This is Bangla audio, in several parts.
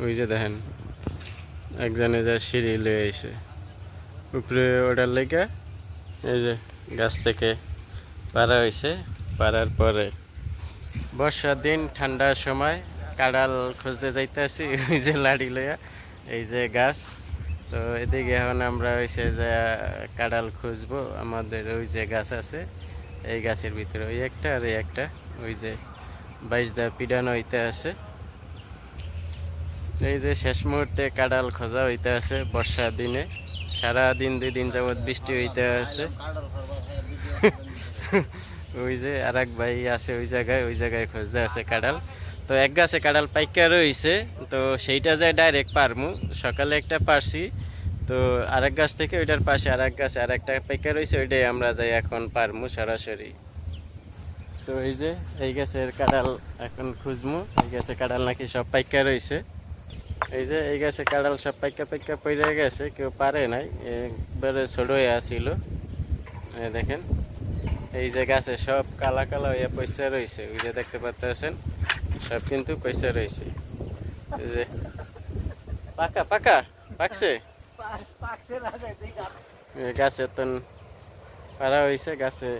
ওই যে দেখেন, একজনে যা সিঁড়ি লয়ে আইছে। উপরে ওটার লেগে এই যে গাছ থেকে পারা হয়েছে পারার পরে বর্ষার দিন, ঠান্ডার সময় কাঁড়াল খুঁজতে যাইতে আসি ওই যে লাড়ি লইয়া। এই যে গাছ, তো এদিকে এখন আমরা হয়েছে যে কাঁড়াল খুঁজবো। আমাদের ওই যে গাছ আছে, এই গাছের ভিতরে ওই একটা আর এই একটা। ওই যে বাইশ দা পিডানো হইতে আছে। এই যে শেষ মুহূর্তে কাঁড়াল খোঁজা হইতে আছে বর্ষার দিনে। সারা দিন দুই দিন যাবত বৃষ্টি হইতে আছে। ওই যে আর এক ভাই আছে ওই জায়গায় ওই জায়গায় খুঁজতে আছে কাঁড়াল তো এক গাছে কাঁড়াল পাইকা রয়েছে তো সেইটা যায় ডাইরেক্ট পারমু, সকালে একটা পারছি। তো আরেক গাছ থেকে ওইটার পাশে আর এক গাছে আর একটা পাইকা রয়েছে ওইটাই আমরা যাই এখন পারমু সরাসরি। তো এই যে এই গাছের কাঁড়াল এখন খুঁজমু, এই গাছে কাঁড়াল নাকি সব পাইকা রয়েছে এই যে, এই গাছে কাঁড়াল সব পাইকা পাইকা পড়ে গেছে, কেউ পারে নাই। একবারে ছোট হয়ে আসিল। দেখেন, এই যে গাছে সব কালা কালা হয়ে পয়সা রয়েছে ওই যে দেখতে পাচ্ছেন সব কিন্তু পয়সা রয়েছে এই যে, পাকা পাকা, পাকছে? গাছে তো পারা হয়েছে গাছে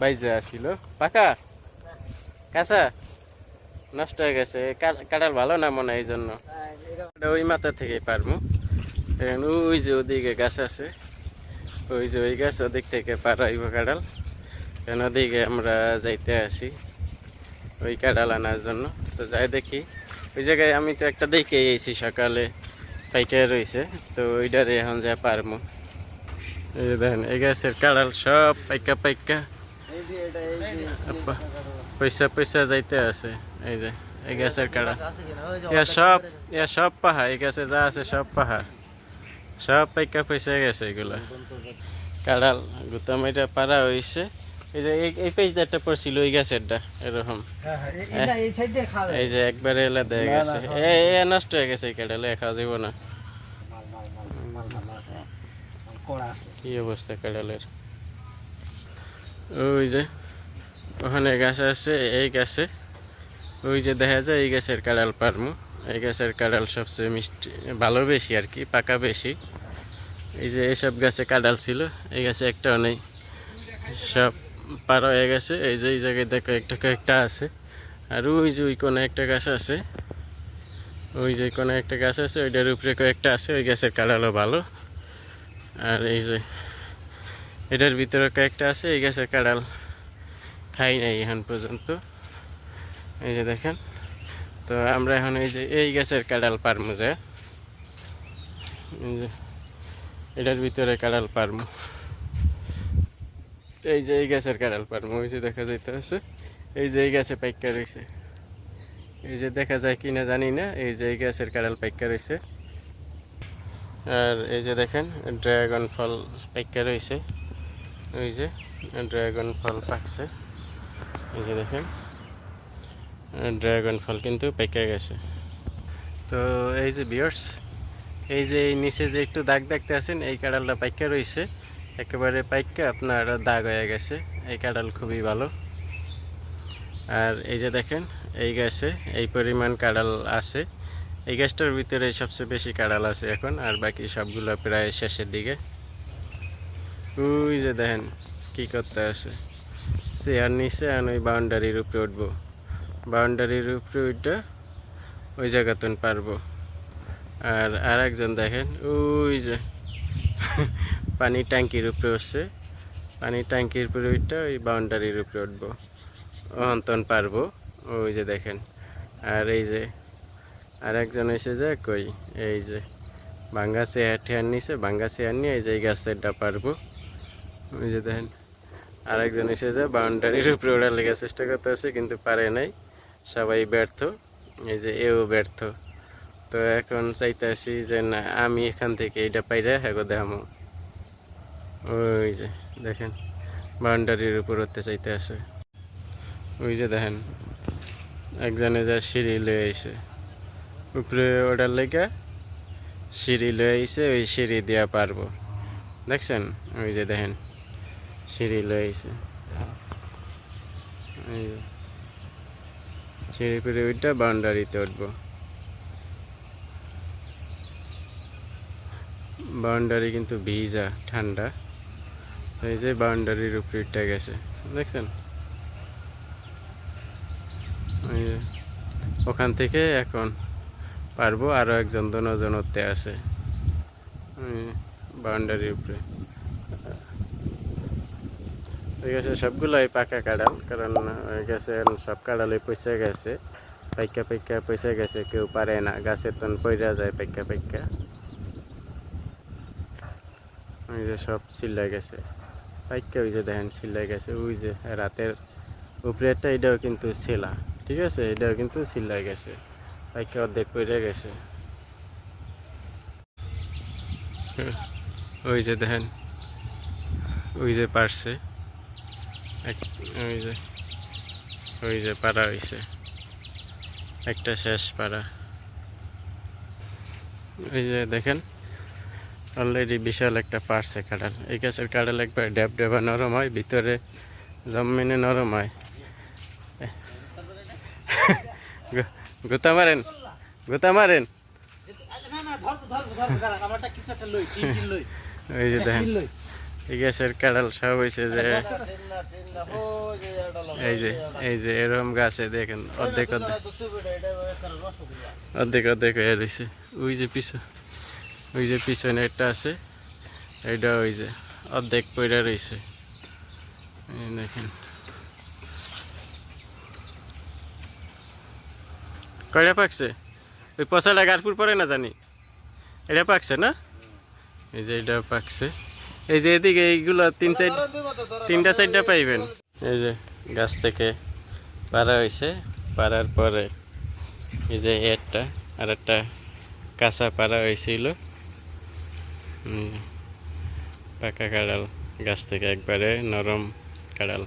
বাইজে আসিল। পাকা? কাঁচা? নষ্ট হয়ে গেছে। কাঁঠাল ভালো না মনে হয় এই জন্য? ওই মাথা থেকে পারব। এখন ওই যে ওদিকে গাছ আছে। ওই যে ওই গাছ ওদিক থেকে পার হইব কাঁঠাল। কেন ওদিকে আমরা যাইতে আসি ওই কাঁঠাল আনার জন্য। তো যাই দেখি। ওই জায়গায় আমি তো একটা দেখে এসেছি সকালে। পাইকার রয়েছে তো ওইটারে এখন যা পারব। এই দেখেন এই গাছের কাঁঠাল সব পাইকা পাইকা। পয়সা পয়সা যাইতে আছে। এই যে এই গাছের কাঁড়া। ইয়া সব ইয়া সব পাহাড় এই গাছে যা আছে সব পাহাড়। সব পাইকা পয়সা গেছে এগুলা। কাঁড়াল গুতাম এটা পারা হয়েছে এই যে এই- এই পেজটা পড়ছিল ওই গাছেরটা এরকম। এই যে একবারে এলা দেয়া গেছে। এ এ নষ্ট হয়ে গেছে এই কাঁড়ালে খাওয়া যাব না। কি অবস্থা কাঁড়ালের ওই যে ওখানে গাছ আছে এই গাছে। ওই যে দেখা যায়, এই গাছের কাঁড়াল পারমু। এই গাছের কাঁড়াল সবচেয়ে মিষ্টি, ভালো বেশি আর কি, পাকা বেশি। এই যে এইসব গাছে কাঁড়াল ছিল, এই গাছে একটাও নেই। সব পার হয়ে গেছে, এই যে এই জায়গায় দেখো একটা কয়েকটা আছে। আর ওই যে ওই কোনো একটা গাছ আছে। ওই যে কোনো একটা গাছ আছে, ওইটার উপরে কয়েকটা আছে, ওই গাছের কাঁড়ালও ভালো। আর এই যে এটার ভিতরে কয়েকটা আছে, এই গাছের কাঁড়াল খাই নাই এখন পর্যন্ত। এই যে দেখেন। তো আমরা এখন এই যে এই গাছের কাঁড়াল পারমু যে। এটার ভিতরে কাঁড়াল পারমু এই যে এই গাছের কাঁড়াল পারমু ওই যে দেখা যাইতে আছে এই যে এই গাছে পাইকা রয়েছে এই যে দেখা যায় কিনা জানি না, এই যে এই গাছের কাঁড়াল পাইকা রয়েছে আর এই যে দেখেন, ড্রাগন ফল পাইকা রয়েছে ওই যে ড্রাগন ফল পাকছে। এই যে দেখেন। ড্রাগন ফল কিন্তু পেকে গেছে। তো এই যে বিয়ার্স এই যে নিচে যে একটু দাগ দেখতে আছেন, এই কাঁড়ালটা পাইকা রয়েছে। একেবারে পাইকা, আপনার দাগ হয়ে গেছে। এই কাঁড়াল খুবই ভালো। আর এই যে দেখেন, এই গাছে এই পরিমাণ কাঁড়াল আছে। এই গাছটার ভিতরে সবচেয়ে বেশি কাঁড়াল আছে এখন, আর বাকি সবগুলো প্রায় শেষের দিকে। ওই যে দেখেন, কি করতে আছে। চেয়ার নিচে আর ওই বাউন্ডারির উপরে উঠবো। বাউন্ডারির উপরে উঠে ওই জায়গাতন পারব। আর আর একজন দেখেন, ওই যে পানি ট্যাঙ্কির উপরে উঠছে পানি ট্যাঙ্কির উপরে উঠে ওই বাউন্ডারির উপরে উঠবো। অন্তন পারব, ওই যে দেখেন। আর এই যে আর একজন এসে যায় কই, এই যে ভাঙ্গা চেয়ার ঠেয়ার নিছে, ভাঙ্গা চেয়ার নিয়ে এই যে এই গাছেরটা পারব। ওই যে দেখেন, আরেকজন এসে যে বাউন্ডারির উপরে ওড়ার লেগে চেষ্টা করতে আছে কিন্তু পারে নাই। সবাই ব্যর্থ, এই যে এও ব্যর্থ। তো এখন চাইতেছি যে না, আমি এখান থেকে এটা পাইরে হ্যাগো দেখামো। ওই যে, দেখেন, বাউন্ডারির উপর উঠতে চাইতে আছে ওই যে দেখেন, একজনে যা সিঁড়ি লয়ে আইছে। উপরে ওটার লেগে সিঁড়ি লয়ে আইছে, ওই সিঁড়ি দিয়া পারব। দেখছেন? ওই যে দেখেন, সিঁড়ি লয়ে লয়েছে ছেড়ে ফেরে ওইটা বাউন্ডারিতে উঠব। বাউন্ডারি কিন্তু ভিজা, ঠান্ডা। এই যে বাউন্ডারির উপরে উঠটা গেছে, দেখছেন? ওখান থেকে এখন পারব আরও একজন দনজন ওতে আসে। বাউন্ডারির উপরে। ঠিক আছে, সবগুলোই পাকা কাঁড়াল, কারণ হয়ে গেছে, সব কাঁড়ালে পয়সা গেছে, পাইকা পাইকা পয়সা গেছে, কেউ পারে না গাছের তন পয়রা যায় পাইকা পাইকা। ওই যে সব চিল্লাই গেছে, পাইকা ওই যে দেখেন চিল্লাই গেছে, ওই যে রাতের উপরেরটা এটাও কিন্তু ছেলা, ঠিক আছে, এটাও কিন্তু চিল্লাই গেছে, পাইকা অর্ধেক পয়রা গেছে। ওই যে দেখেন, ওই যে পারছে। ওই যে ওই যে পারা হয়েছে একটা শেষ পারা এই যে দেখেন অলরেডি বিশাল একটা পারছে কাঁঠাল। এই গাছের কাঁঠাল একবার ড্যাব ড্যাবা নরম হয় ভিতরে জমিনে নরম হয়। গোতা মারেন গোতা মারেন। ওই যে দেখেন। এই গাছের কাঁঠাল সব হয়েছে যে এই যে এই যে এরকম গাছে দেখেন, অর্ধেক অর্ধেক। অর্ধেক অর্ধেক হয়ে রয়েছে ওই যে পিছন, ওই যে পিছনে একটা আছে, এইটা ওই যে অর্ধেক পইরা রয়েছে দেখেন। কয়টা পাকছে? ওই পচাটা গারপুর পরে না জানি? এটা পাকছে না? এই যে এটা পাকছে। এই যে এদিকে এইগুলো তিন চার তিনটা চারটা পাইবেন। এই যে গাছ থেকে পাড়া হয়েছে পাড়ার পরে এই যে একটা আর একটা কাঁচা পাড়া হয়েছিল পাকা কাঁড়াল গাছ থেকে একবারে নরম কাঁড়াল।